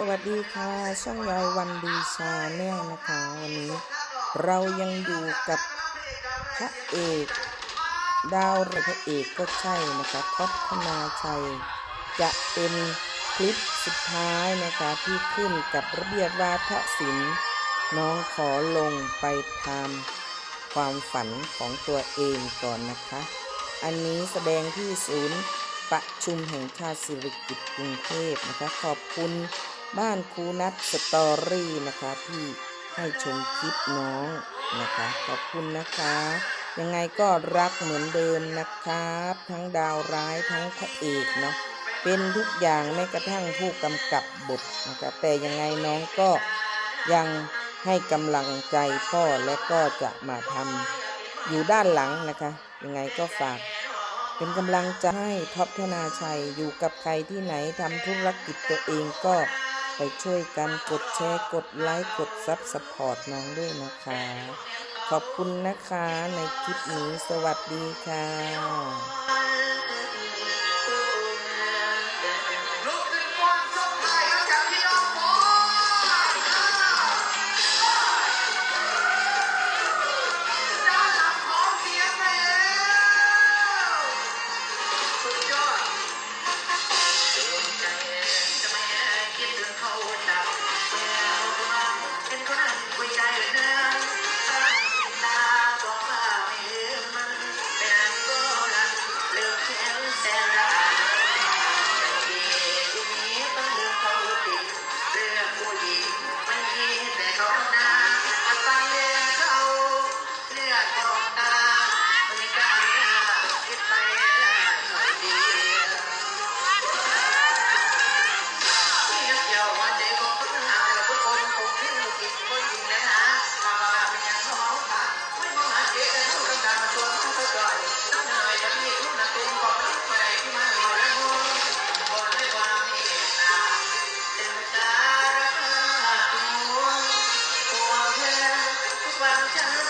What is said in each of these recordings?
สวัสดีค่ะ ช่องยายวันดีชาแนลนะคะ วันนี้เรายังอยู่กับพระเอก ดาวรพระเอกก็ใช่นะคะท็อปธนาชัย จะเป็นคลิปสุดท้ายนะคะที่ขึ้นกับระเบียบวาทศิลป์น้องขอลงไปทำความฝันของตัวเองก่อนนะคะ อันนี้แสดงที่ศูนย์ประชุมแห่งชาติสิริกิติ์กรุงเทพนะคะขอบคุณ บ้านครูนัทสตอรี่นะคะที่ให้ชมคลิปน้องนะคะ ขอบคุณนะคะ ยังไงก็รักเหมือนเดิมนะครับ ทั้งดาวร้ายทั้งพระเอกเนาะเป็นทุกอย่างแม้กระทั่งผู้กำกับบทนะคะแต่ยังไงน้องก็ยังให้กำลังใจพ่อและก็จะมาทำอยู่ด้านหลังนะคะ ยังไงก็ฝากเป็นกำลังใจให้ท็อปธนาชัยอยู่กับใครที่ไหนทำธุรกิจตัวเองก็ ไปช่วยกันกดแชร์กดไลค์กดซับสปอร์ตน้องด้วยนะคะ ขอบคุณนะคะในคลิปนี้สวัสดีค่ะ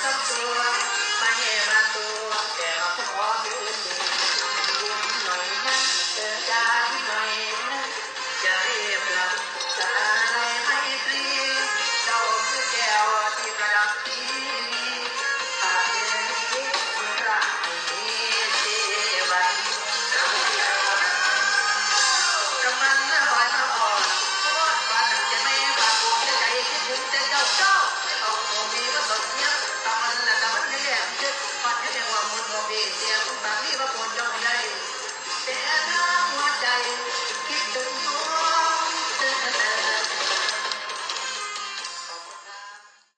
the door.